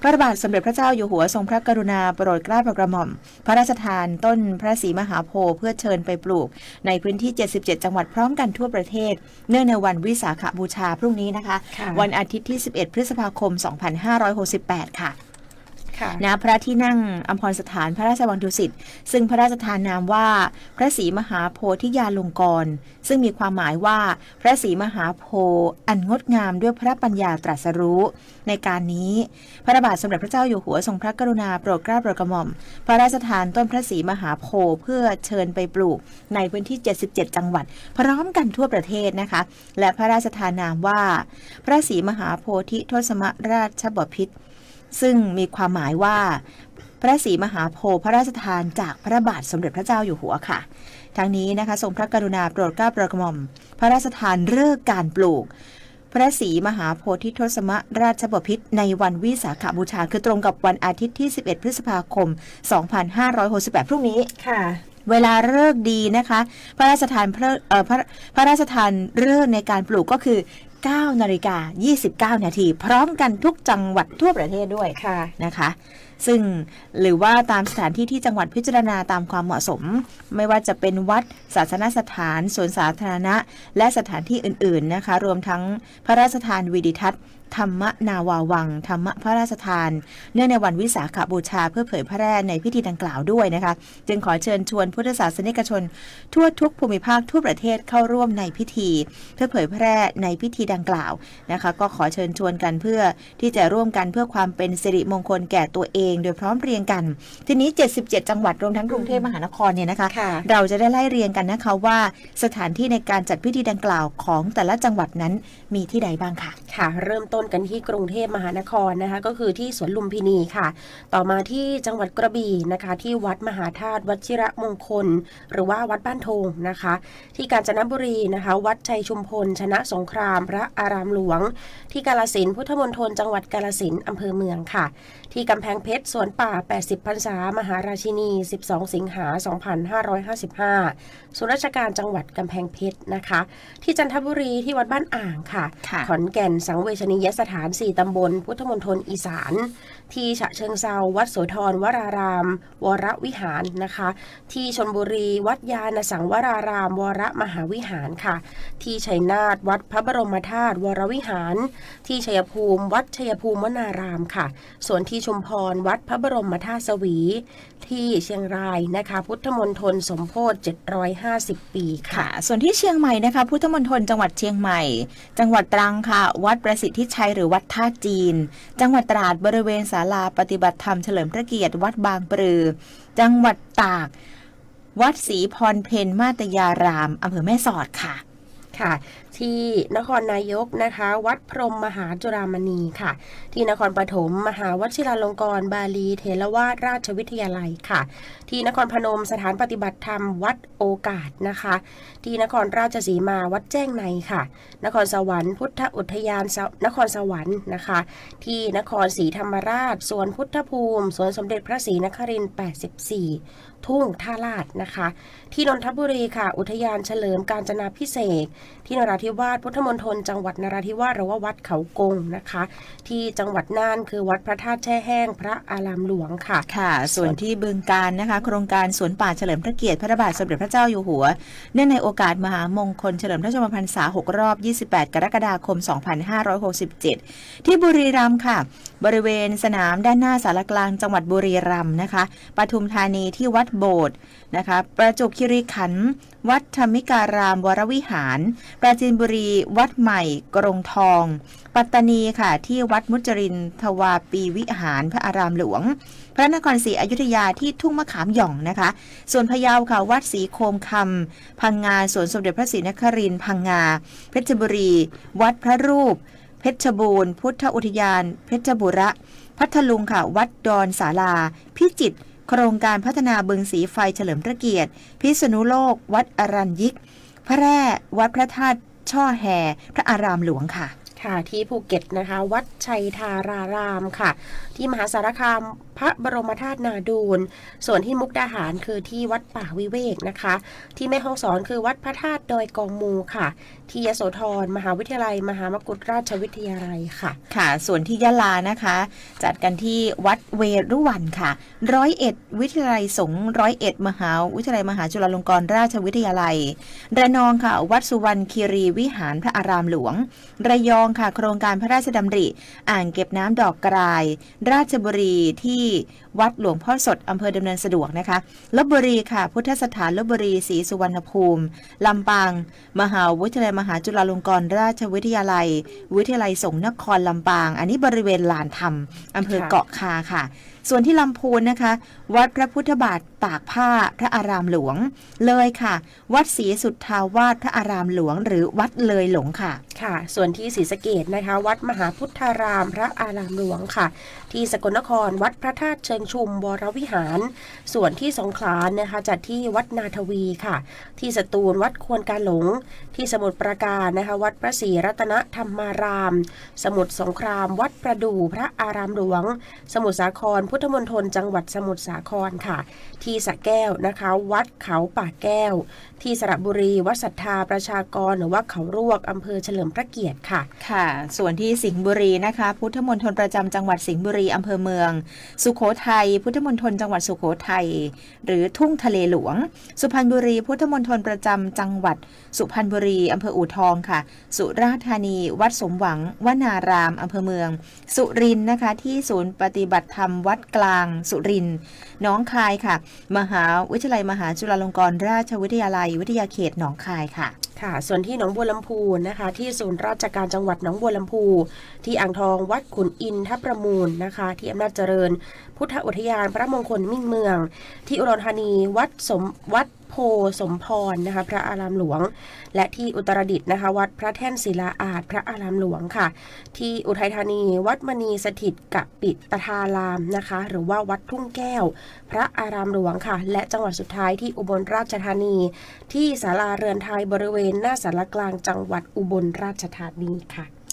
พระบาทสมเด็จพระเจ้าอยู่หัวทรงพระกรุณาโปรดเกล้าโปรดกระหม่อม พระราชทานต้นพระศรีมหาโพธิ์เพื่อเชิญไปปลูก ในพื้นที่ 77 จังหวัดพร้อมกันทั่วประเทศ เนื่องในวันวิสาขบูชาพรุ่งนี้นะคะค่ะวันอาทิตย์ที่ 11 พฤษภาคม 2568 ค่ะ ค่ะพระที่นั่งอัมพรสถานพระราชวังดุสิตซึ่งพระราชทานนามว่าพระศรีมหาโพธิญาลงกร ซึ่งมีความหมายว่าพระศรีมหาโพอันงดงามด้วยพระปัญญาตรัสรู้ ในการนี้พระบาทสมเด็จพระเจ้าอยู่หัวทรงพระกรุณาโปรดเกล้าโปรดกระหม่อม พระราชทานต้นพระศรีมหาโพเพื่อเชิญไปปลูกในพื้นที่ 77 จังหวัด พร้อมกันทั่วประเทศนะคะ และพระราชทานนามว่า พระศรีมหาโพธิทศมราชบพิตร ซึ่งมีความหมายว่า พระศรีมหาโพธิ์พระราชทานจากพระบาทสมเด็จพระเจ้าอยู่หัวค่ะทั้งนี้นะคะทรงพระกรุณาโปรดเกล้าโปรดกระหม่อม พระราชทานเลิกการปลูก พระศรีมหาโพธิทศมราชบพิตรในวันวิสาขบูชา คือตรงกับวันอาทิตย์ที่ 11 พฤษภาคม 2568 พรุ่งนี้ค่ะ เวลาเลิกดีนะคะ พระราชทานพระพระพระราชทานเลิกในการปลูกก็คือ 9นาฬิกา29 นาที พร้อมกันทุกจังหวัดทั่วประเทศด้วยค่ะนะคะ ซึ่งหรือว่าตามสถานที่ที่จังหวัดพิจารณาตามความเหมาะสม ไม่ว่าจะเป็นวัดศาสนสถานสวนสาธารณะ และสถานที่อื่น ๆนะคะ รวมทั้งพระราชทานวิดิทัศน์ ธรรมนาวาวัง ธรรมพระราชทาน เนื่องในวันวิสาขบูชาเพื่อเผยแพร่ในพิธีดังกล่าวด้วยนะคะ จึงขอเชิญชวนพุทธศาสนิกชน ทั่วทุกภูมิภาคทั่วประเทศเข้าร่วมในพิธี เพื่อเผยแพร่ในพิธีดังกล่าวนะคะ ก็ขอเชิญชวนกันเพื่อที่จะร่วมกันเพื่อความเป็นสิริมงคลแก่ตัวเอง โดยพร้อมเพรียงกัน ทีนี้ 77 จังหวัดรวมทั้งกรุงเทพมหานครเนี่ยนะคะค่ะเราจะได้ไล่เรียงกันนะคะว่าสถานที่ในการจัดพิธีดังกล่าวของแต่ละจังหวัดนั้นมีที่ใดบ้างค่ะค่ะ เริ่มต้นกันที่กรุงเทพมหานครนะคะ ก็คือที่สวนลุมพินีค่ะ ต่อมาที่จังหวัดกระบี่นะคะ ที่วัดมหาธาตุวชิระมงคล หรือว่าวัดบ้านโทงนะคะ ที่กาญจนบุรีนะคะ วัดชัยชุมพล ชนะสงคราม พระอารามหลวง ที่กาลสินธุ์พุทธมณฑลจังหวัดกาลสินธุ์อำเภอเมืองค่ะ ที่กำแพงเพชรสวนป่า 80พรรษามหาราชินี 12 สิงหา 2555 ส่วนราชการจังหวัดกำแพงเพชรนะคะ ที่จันทบุรีที่วัดบ้านอ่างค่ะค่ะขอนแก่นสังเวชนียสถาน 4 ตำบล พุทธมณฑลอีสาน ที่ฉะเชิงเซาวัดโสธรวราราม วรวิหารนะคะ ที่ชนบุรี วัดยาณสังวราราม วรมหาวิหารค่ะ ที่ชัยนาทวัดพระบรมธาตุวรวิหาร ที่ชัยภูมิ วัดชัยภูมิวนารามค่ะ ส่วนที่ชุมพรวัดพระบรมธาตุสวี ที่เชียงรายนะคะ พุทธมณฑลสมโพธิ750 ปีค่ะค่ะส่วนที่เชียงใหม่นะคะ พุทธมณฑลจังหวัดเชียงใหม่ จังหวัดตรังค่ะ วัดประสิทธิชัยหรือวัดท่าจีน จังหวัดตราดบริเวณศาลาปฏิบัติธรรมเฉลิมพระเกียรติวัดบางปรือ จังหวัดตาก วัดศรีพรเพนมาตยารามอำเภอแม่สอดค่ะ ค่ะ ที่นครนายกนะคะ วัดพรหมมหาจุฬามณีค่ะ ที่นครปฐมมหาวชิราลงกรณ์บาลีเทรวาสราชวิทยาลัยค่ะ ที่นครพนมสถานปฏิบัติธรรมวัดโอกาสนะคะ ที่นครราชสีมาวัดแจ้งในค่ะ นครสวรรค์พุทธอุทยานนครสวรรค์นะคะ ที่นครศรีธรรมราชสวนพุทธภูมิสวนสมเด็จพระศรีนครินทร์84 ทุ่งท่าลาดนะคะ ที่นนทบุรีค่ะ อุทยานเฉลิมการจนาพิเศษ ที่นราธิวาสพุทธมณฑลจังหวัดนราธิวาสหรือว่าวัดเขากงนะคะ ที่จังหวัดน่านคือวัดพระธาตุแช่แห้งพระอารามหลวงค่ะค่ะ ส่วนที่บึงการนะคะ โครงการสวนป่าเฉลิมพระเกียรติพระบาทสมเด็จพระเจ้าอยู่หัว เนื่องในโอกาสมหามงคลเฉลิมพระชนมพรรษา 6 รอบ 28 กรกฎาคม 2567 ที่บุรีรัมย์ค่ะ บริเวณสนามด้านหน้าสารกลางจังหวัดบุรีรัมย์นะคะปทุมธานีที่วัดโบสถ์นะคะประจวบคีรีขันธ์วัดธรรมิการามวรวิหาร ปราจีนบุรีวัดใหม่ กรงทอง ปัตตานีค่ะ ที่วัดมุจรินทวาปีวิหารพระอารามหลวง พระนครศรีอยุธยาที่ทุ่งมะขามหย่องนะคะ ส่วนพะเยาค่ะ วัดศรีโคมคำพังงาสวนสมเด็จพระศรีนครินทร์พังงา เพชรบุรี วัดพระรูป เพชรบูรณ์ พุทธอุทยาน เพชรบุระ พัทลุงค่ะ วัดดอนศาลา พิจิตร โครงการพัฒนาบึงสีไฟเฉลิมพระเกียรติ พิษณุโลก วัดอรัญยิก พระแร่ วัดพระธาตุช่อแห่ พระอารามหลวงค่ะ ค่ะที่ภูเก็ตนะคะ วัดชัยธารารามค่ะ ที่มหาสารคามพระบรมธาตุนาดูลส่วนที่มุกดาหารคือที่วัดป่าวิเวกนะคะ ที่แม่ฮ่องสอนคือวัดพระธาตุดอยกองมูค่ะ ที่ยโสธรมหาวิทยาลัย มหามกุฏราชวิทยาลัยค่ะ ค่ะ ส่วนที่ยะลานะคะ จัดกันที่วัดเวรุวันค่ะร้อยเอ็ดวิทยาลัยสงฆ์ร้อยเอ็ดมหาวิทยาลัยมหาจุฬาลงกรณราชวิทยาลัย ระนองค่ะ วัดสุวรรณคีรีวิหารพระอารามหลวง ระยองค่ะ โครงการพระราชดำริ อ่างเก็บน้ำดอกกราย ราชบุรีที่วัดหลวงพ่อสดอำเภอดำเนินสะดวกนะคะลบบุรีค่ะ พุทธสถานลบบุรีศรีสุวรรณภูมิลำปางมหาวิทยาลัยมหาจุฬาลงกรณราชวิทยาลัย วิทยาลัยสงฆ์นครลำปาง อันนี้บริเวณลานธรรมอำเภอเกาะคาค่ะ ส่วนที่ลำพูนนะคะ วัดพระพุทธบาทตากผ้าพระอารามหลวง เลยค่ะ วัดศรีสุทธาวาสพระอารามหลวง หรือวัดเลยหลงค่ะ ค่ะ ส่วนที่ศรีสะเกดนะคะ วัดมหาพุทธารามพระอารามหลวงค่ะ ที่สกลนครวัดพระธาตุเชิงชุมวรวิหาร ส่วนที่สงขลานะคะจัดที่วัดนาทวีค่ะ ที่สตูลวัดควรการหลง ที่สมุทรปราการนะคะวัดพระศรีรัตนธรรมาราม สมุทรสงคราม วัดประดู่พระอารามหลวง สมุทรสาครพุทธมณฑลจังหวัดสมุทรสาครค่ะ ที่สระแก้วนะคะ วัดเขาป่าแก้ว ที่สระบุรี วัดศรัทธาประชากรหรือว่าเขารวกอำเภอเฉลิมพระเกียรติค่ะ ค่ะ ส่วนที่สิงห์บุรีนะคะ พุทธมณฑลประจำจังหวัดสิงห์บุรีอำเภอเมือง สุโขทัยพุทธมณฑลจังหวัดสุโขทัยหรือทุ่งทะเลหลวง สุพรรณบุรี พุทธมณฑลประจำจังหวัด สุพรรณบุรีอำเภออู่ทองค่ะ สุราษฎร์ธานี วัดสมหวังวนารามอำเภอเมือง สุรินทร์นะคะที่ศูนย์ปฏิบัติธรรมวัดกลางสุรินทร์น้องคายค่ะ มหาวิทยาลัยมหาจุฬาลงกรณราชวิทยาลัย วิทยาเขตหนองคายค่ะค่ะ ส่วนที่หนองบัวลำพูนะคะ ที่ศูนย์ราชการจังหวัดหนองบัวลำพู ที่อ่างทองวัดขุนอินทประมูลนะคะ ที่อำนาจเจริญ พุทธอุทยานพระมงคลมิ่งเมือง ที่อุดรธานีวัดสมวัด โพสมพรนะคะ พระอารามหลวง และที่อุตรดิตถ์นะคะ วัดพระแท่นศิลาอาจพระอารามหลวงค่ะ ที่อุทัยธานี วัดมณีสถิตกับปิตทารามนะคะ หรือว่าวัดทุ่งแก้ว พระอารามหลวงค่ะ และจังหวัดสุดท้ายที่อุบลราชธานี ที่ศาลาเรือนไทยบริเวณหน้าศาลากลางจังหวัดอุบลราชธานีค่ะ